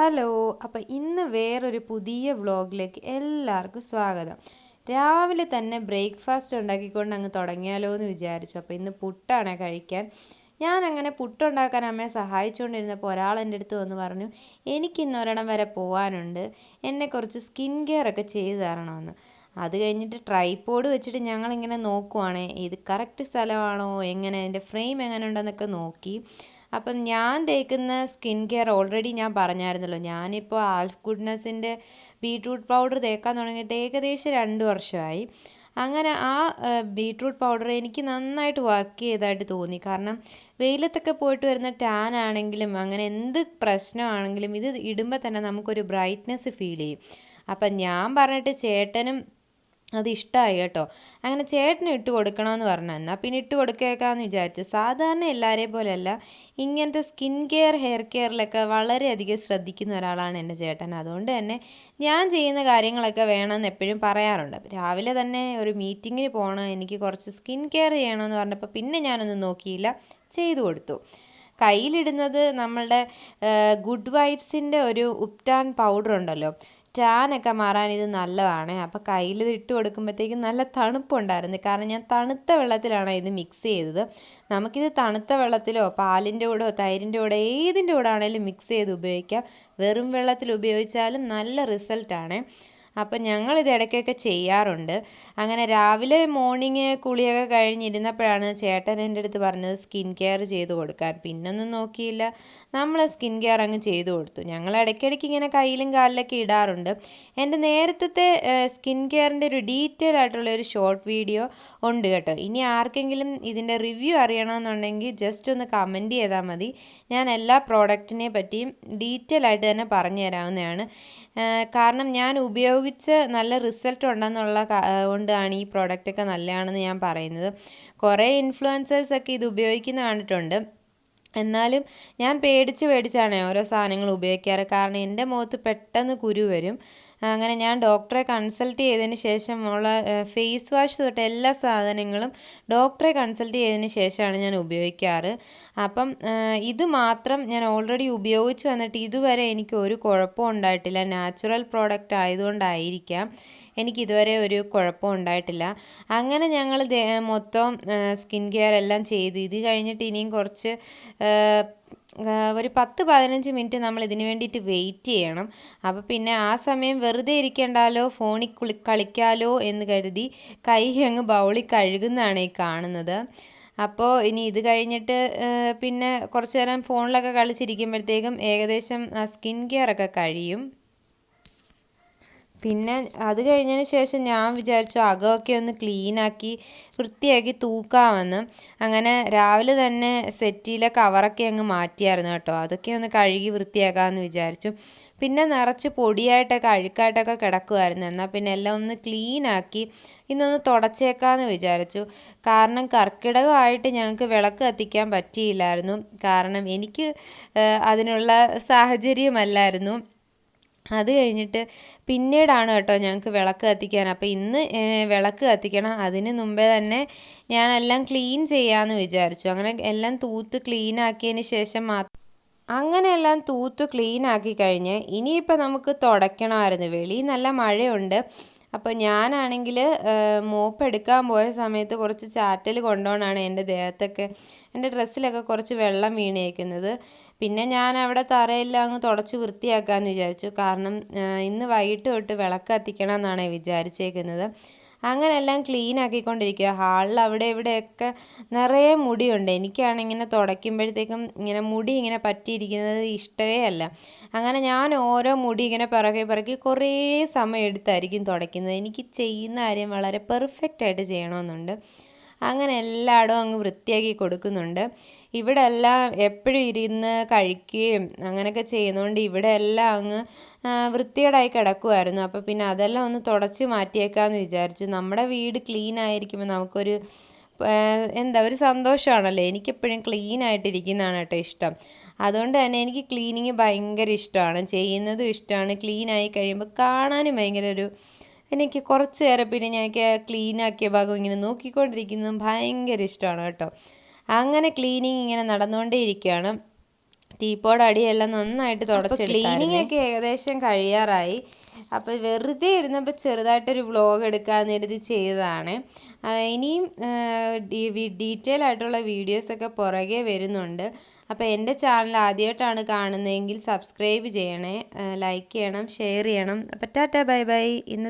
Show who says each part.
Speaker 1: Hello അപ്പോൾ ഇന്ന് വേറൊരു പുതിയ വ്ളോഗിലേക്ക് എല്ലാവർക്കും സ്വാഗതം. രാവിലെ തന്നെ ബ്രേക്ക്ഫാസ്റ്റ് ഉണ്ടാക്കിക്കൊണ്ട് അങ്ങ് തുടങ്ങിയാലോ എന്ന് വിചാരിച്ചു. അപ്പോൾ ഇന്ന് പുട്ടാണ് കഴിക്കാൻ. ഞാൻ അങ്ങനെ പുട്ടുണ്ടാക്കാൻ അമ്മയെ സഹായിച്ചുകൊണ്ടിരുന്നപ്പോൾ ഒരാൾ എന്റെ അടുത്ത് വന്ന് പറഞ്ഞു എനിക്കിന്ന് ഒരെണ്ണം വരെ പോകാനുണ്ട് എന്നെ കുറച്ച് സ്കിൻ കെയർ ഒക്കെ ചെയ്തു തരണമെന്ന്. അത് കഴിഞ്ഞിട്ട് ട്രൈപോഡ് വെച്ചിട്ട് ഞങ്ങളിങ്ങനെ നോക്കുവാണേ ഇത് കറക്റ്റ് സ്ഥലമാണോ? എങ്ങനെ? അതിന്റെ ഫ്രെയിം എങ്ങനെ ഉണ്ടെന്നൊക്കെ നോക്കി. അപ്പം ഞാൻ തേക്കുന്ന സ്കിൻ കെയർ ഓൾറെഡി ഞാൻ പറഞ്ഞായിരുന്നല്ലോ. ഞാനിപ്പോൾ ആൽഫ് ഗുഡ്നസിന്റെ ബീട്രൂട്ട് പൗഡർ തേക്കാൻ തുടങ്ങിയിട്ട് ഏകദേശം രണ്ട് വർഷമായി. അങ്ങനെ ആ ബീട്രൂട്ട് പൗഡർ എനിക്ക് നന്നായിട്ട് വർക്ക് ചെയ്തതായിട്ട് തോന്നി. കാരണം വെയിലത്തൊക്കെ പോയിട്ട് വരുന്ന ടാൻ ആണെങ്കിലും അങ്ങനെ എന്ത് പ്രശ്നമാണെങ്കിലും ഇത് ഇടുമ്പോൾ തന്നെ നമുക്കൊരു ബ്രൈറ്റ്നെസ് ഫീൽ ചെയ്യും. അപ്പം ഞാൻ പറഞ്ഞിട്ട് ചേട്ടനും അത് ഇഷ്ടമായി കേട്ടോ. അങ്ങനെ ചേട്ടന് ഇട്ട് കൊടുക്കണമെന്ന് പറഞ്ഞു എന്നാൽ പിന്നെ ഇട്ട് കൊടുക്കേക്കാന്ന് വിചാരിച്ചു. സാധാരണ എല്ലാവരെയും പോലെയല്ല ഇങ്ങനത്തെ സ്കിൻ കെയർ ഹെയർ കെയറിലൊക്കെ വളരെയധികം ശ്രദ്ധിക്കുന്ന ഒരാളാണ് എന്റെ ചേട്ടൻ. അതുകൊണ്ട് തന്നെ ഞാൻ ചെയ്യുന്ന കാര്യങ്ങളൊക്കെ വേണമെന്ന് എപ്പോഴും പറയാറുണ്ട്. രാവിലെ തന്നെ ഒരു മീറ്റിങ്ങിന് പോകണം എനിക്ക് കുറച്ച് സ്കിൻ കെയർ ചെയ്യണമെന്ന് പറഞ്ഞപ്പോൾ പിന്നെ ഞാനൊന്നും നോക്കിയില്ല ചെയ്തു കൊടുത്തു. കയ്യിലിടുന്നത് നമ്മളുടെ ഗുഡ് വൈബ്സിന്റെ ഒരു ഉപ്റ്റാൻ പൗഡർ ഉണ്ടല്ലോ ടാനൊക്കെ മാറാൻ ഇത് നല്ലതാണ്. അപ്പോൾ കയ്യിൽ ഇത് ഇട്ട് കൊടുക്കുമ്പോഴത്തേക്കും നല്ല തണുപ്പുണ്ടായിരുന്നു. കാരണം ഞാൻ തണുത്ത വെള്ളത്തിലാണ് ഇത് മിക്സ് ചെയ്തത്. നമുക്കിത് തണുത്ത വെള്ളത്തിലോ പാലിന്റെ കൂടെയോ തൈരിന്റെ കൂടെ ഏതിന്റെ കൂടെ ആണെങ്കിലും മിക്സ് ചെയ്ത് ഉപയോഗിക്കാം. വെറും വെള്ളത്തിൽ ഉപയോഗിച്ചാലും നല്ല റിസൾട്ടാണ് അപ്പം ഞങ്ങളിത് ഇടയ്ക്കൊക്കെ ചെയ്യാറുണ്ട്. അങ്ങനെ രാവിലെ മോർണിംഗ് കുളിയൊക്കെ കഴിഞ്ഞിരുന്നപ്പോഴാണ് ചേട്ടൻ എന്റെ അടുത്ത് പറഞ്ഞത് സ്കിൻ കെയർ ചെയ്ത് കൊടുക്കാൻ. പിന്നൊന്നും നോക്കിയില്ല. നമ്മൾ സ്കിൻ കെയർ അങ്ങ് ചെയ്തു കൊടുത്തു. ഞങ്ങൾ ഇടയ്ക്കിടയ്ക്ക് ഇങ്ങനെ കയ്യിലും കാലിലൊക്കെ ഇടാറുണ്ട്. എന്റെ നേരത്തെ സ്കിൻ കെയറിന്റെ ഒരു ഡീറ്റെയിൽ ആയിട്ടുള്ള ഒരു ഷോർട്ട് വീഡിയോ ഉണ്ട് കേട്ടോ. ഇനി ആർക്കെങ്കിലും ഇതിന്റെ റിവ്യൂ അറിയണമെന്നുണ്ടെങ്കിൽ ജസ്റ്റ് ഒന്ന് കമന്റ് ചെയ്താൽ മതി. ഞാൻ എല്ലാ പ്രോഡക്റ്റിനെ പറ്റിയും ഡീറ്റെയിൽ ആയിട്ട് തന്നെ പറഞ്ഞു തരാവുന്നതാണ് കാരണം ഞാൻ ഉപയോഗിച്ച് നല്ല റിസൾട്ട് ഉണ്ടെന്നുള്ള കൊണ്ടാണ് ഈ പ്രോഡക്റ്റൊക്കെ നല്ലതാണെന്ന് ഞാൻ പറയുന്നത്. കുറേ ഇൻഫ്ലുവൻസേഴ്സൊക്കെ ഇത് ഉപയോഗിക്കുന്ന കണ്ടിട്ടുണ്ട്. എന്നാലും ഞാൻ പേടിച്ച് പേടിച്ചാണ് ഓരോ സാധനങ്ങൾ ഉപയോഗിക്കാറ്. കാരണം എന്റെ മുഖത്ത് പെട്ടെന്ന് കുരു വരും. അങ്ങനെ ഞാൻ ഡോക്ടറെ കൺസൾട്ട് ചെയ്തതിന് ശേഷം ഉള്ള ഫേസ് വാഷ് തൊട്ട് എല്ലാ സാധനങ്ങളും ഡോക്ടറെ കൺസൾട്ട് ചെയ്തതിന് ശേഷമാണ് ഞാൻ ഉപയോഗിക്കാറ്. അപ്പം ഇത് മാത്രം ഞാൻ ഓൾറെഡി ഉപയോഗിച്ച് വന്നിട്ട് ഇതുവരെ എനിക്ക് ഒരു കുഴപ്പവും ഉണ്ടായിട്ടില്ല. നാച്ചുറൽ പ്രോഡക്റ്റ് ആയതുകൊണ്ടായിരിക്കാം എനിക്ക് ഇതുവരെ ഒരു കുഴപ്പവും ഉണ്ടായിട്ടില്ല. അങ്ങനെ ഞങ്ങൾ മൊത്തം സ്കിൻ കെയർ എല്ലാം ചെയ്തു. ഇത് കഴിഞ്ഞിട്ട് ഇനിയും കുറച്ച് ഒരു പത്ത് പതിനഞ്ച് മിനിറ്റ് നമ്മൾ ഇതിന് വേണ്ടിയിട്ട് വെയിറ്റ് ചെയ്യണം. അപ്പോൾ പിന്നെ ആ സമയം വെറുതെ ഇരിക്കേണ്ടാലോ? ഫോണിൽ കുളി കളിക്കാലോ എന്ന് കരുതി കൈ അങ്ങ് ബൗളി കഴുകുന്നതാണ് ഈ കാണുന്നത്. അപ്പോൾ ഇനി ഇത് കഴിഞ്ഞിട്ട് പിന്നെ കുറച്ച് നേരം ഫോണിലൊക്കെ കളിച്ചിരിക്കുമ്പോഴത്തേക്കും ഏകദേശം സ്കിൻ കെയർ ഒക്കെ കഴിയും. പിന്നെ അത് കഴിഞ്ഞതിന് ശേഷം ഞാൻ വിചാരിച്ചു അകമൊക്കെ ഒന്ന് ക്ലീനാക്കി വൃത്തിയാക്കി തൂക്കാമെന്ന്. അങ്ങനെ രാവിലെ തന്നെ സെറ്റിയിലെ കവറൊക്കെ അങ്ങ് മാറ്റിയായിരുന്നു കേട്ടോ. അതൊക്കെ ഒന്ന് കഴുകി വൃത്തിയാക്കാമെന്ന് വിചാരിച്ചു. പിന്നെ നിറച്ച് പൊടിയായിട്ടൊക്കെ അഴുക്കായിട്ടൊക്കെ കിടക്കുമായിരുന്നു എന്നാൽ പിന്നെ എല്ലാം ഒന്ന് ക്ലീനാക്കി ഇന്നൊന്ന് തുടച്ചേക്കാമെന്ന് വിചാരിച്ചു. കാരണം കർക്കിടകമായിട്ട് ഞങ്ങൾക്ക് വിളക്ക് കത്തിക്കാൻ പറ്റിയില്ലായിരുന്നു. കാരണം എനിക്ക് അതിനുള്ള സാഹചര്യമല്ലായിരുന്നു. അത് കഴിഞ്ഞിട്ട് പിന്നീടാണ് കേട്ടോ ഞങ്ങൾക്ക് വിളക്ക് കത്തിക്കാൻ. അപ്പോൾ ഇന്ന് വിളക്ക് കത്തിക്കണം. അതിന് മുമ്പേ തന്നെ ഞാനെല്ലാം ക്ലീൻ ചെയ്യാമെന്ന് വിചാരിച്ചു. അങ്ങനെ എല്ലാം തൂത്ത് ക്ലീൻ ആക്കിയതിന് ശേഷം മാത്രം അങ്ങനെയെല്ലാം തൂത്ത് ക്ലീൻ ആക്കി കഴിഞ്ഞ് ഇനിയിപ്പോൾ നമുക്ക് തുടയ്ക്കണമായിരുന്നു വെളിയിൽ നല്ല മഴയുണ്ട്. അപ്പോൾ ഞാനാണെങ്കിൽ മോപ്പ് എടുക്കാൻ പോയ സമയത്ത് കുറച്ച് ചാറ്റൽ കൊണ്ടോണാണ് എന്റെ ദേഹത്തൊക്കെ. എന്റെ ഡ്രസ്സിലൊക്കെ കുറച്ച് വെള്ളം വീണേക്കുന്നത്. പിന്നെ ഞാൻ അവിടെ തറയെല്ലാം അങ്ങ് തുടച്ച് വൃത്തിയാക്കാമെന്ന് വിചാരിച്ചു. കാരണം ഇന്ന് വൈകിട്ട് തൊട്ട് വിളക്ക് കത്തിക്കണം എന്നാണ് വിചാരിച്ചേക്കുന്നത്. അങ്ങനെ എല്ലാം ക്ലീൻ ആക്കിക്കൊണ്ടിരിക്കുക ഹാളിൽ അവിടെ ഇവിടെയൊക്കെ നിറയെ മുടിയുണ്ട്. എനിക്കാണ് ഇങ്ങനെ തുടയ്ക്കുമ്പോഴത്തേക്കും ഇങ്ങനെ മുടി ഇങ്ങനെ പറ്റിയിരിക്കുന്നത് ഇഷ്ടമേ അല്ല. അങ്ങനെ ഞാൻ ഓരോ മുടി ഇങ്ങനെ പിറകെ പിറകെ കുറേ സമയം എടുത്തായിരിക്കും തുടയ്ക്കുന്നത്. എനിക്ക് ചെയ്യുന്ന കാര്യം വളരെ പെർഫെക്റ്റ് ആയിട്ട് ചെയ്യണമെന്നുണ്ട്. അങ്ങനെ എല്ലായിടവും അങ്ങ് വൃത്തിയാക്കി കൊടുക്കുന്നുണ്ട്. ഇവിടെ എല്ലാം എപ്പോഴും ഇരുന്ന് കഴിക്കുകയും അങ്ങനെയൊക്കെ ചെയ്യുന്നതുകൊണ്ട് ഇവിടെ എല്ലാം അങ്ങ് വൃത്തികേടായി കിടക്കുമായിരുന്നു അപ്പോൾ പിന്നെ അതെല്ലാം ഒന്ന് തുടച്ച് മാറ്റിയേക്കാമെന്ന് വിചാരിച്ചു. നമ്മുടെ വീട് ക്ലീൻ ആയിരിക്കുമ്പോൾ നമുക്കൊരു എന്താ ഒരു സന്തോഷമാണല്ലോ. എനിക്കെപ്പോഴും ക്ലീൻ ആയിട്ടിരിക്കുന്നതാണ് കേട്ടോ ഇഷ്ടം. അതുകൊണ്ട് തന്നെ എനിക്ക് ക്ലീനിങ് ഭയങ്കര ഇഷ്ടമാണ്. ചെയ്യുന്നതും ഇഷ്ടമാണ്. ക്ലീൻ ആയി കഴിയുമ്പോൾ കാണാനും ഭയങ്കര ഒരു എനിക്ക് കുറച്ച് നേരം പിന്നെ ഞാൻ ക്ലീൻ ആക്കിയ ഭാഗം ഇങ്ങനെ നോക്കിക്കൊണ്ടിരിക്കുന്നതും ഭയങ്കര ഇഷ്ടമാണ് കേട്ടോ. അങ്ങനെ ക്ലീനിങ് ഇങ്ങനെ നടന്നുകൊണ്ടേ ഇരിക്കുകയാണ് ടീപ്പോഡ് അടിയെല്ലാം നന്നായിട്ട് തുടച്ച് ക്ലീനിങ് ഒക്കെ ഏകദേശം കഴിയാറായി. അപ്പോൾ വെറുതെ ഇരുന്നപ്പോൾ ചെറുതായിട്ടൊരു വ്ലോഗ് എടുക്കാമെന്ന് കരുതി ചെയ്തതാണ്. ഇനിയും ഡീറ്റെയിൽ ആയിട്ടുള്ള വീഡിയോസൊക്കെ പുറകെ വരുന്നുണ്ട്. അപ്പോൾ എന്റെ ചാനൽ ആദ്യമായിട്ടാണ് കാണുന്നതെങ്കിൽ സബ്സ്ക്രൈബ് ചെയ്യണേ ലൈക്ക് ചെയ്യണം ഷെയർ ചെയ്യണം. അപ്പോൾ ടാറ്റ ബൈ ബൈ. ഇന്ന്